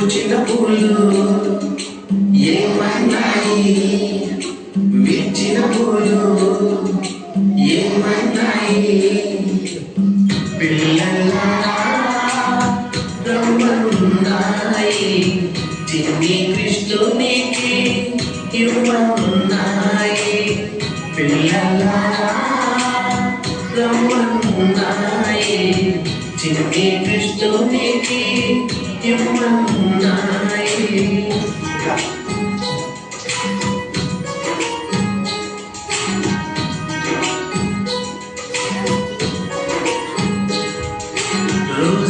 పూచిన పూలు ఏమన్నాయి విచ్చిన పూలు ఏమన్నాయి పిల్లలా బ్రహ్మనున్నాయి చిన్ని కృష్ణునికి ఇవ్వనున్నాయి. పిల్లలా బ్రహ్మనున్నాయి చిన్ని కృష్ణునికి ఇవ్వనున్నాయి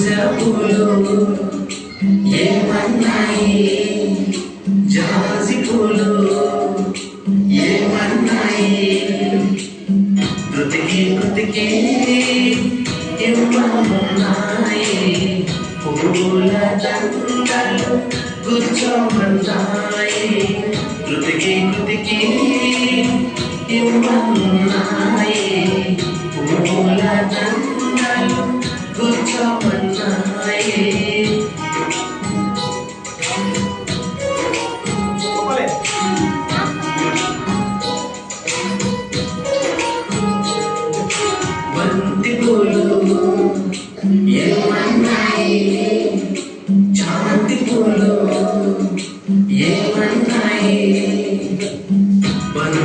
Jazulu Yemanai Jazikulu Yemanai Prutiki Prutiki Yemanai Pula Jandalu Guchamandai Prutiki Prutiki Yemanai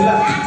gila.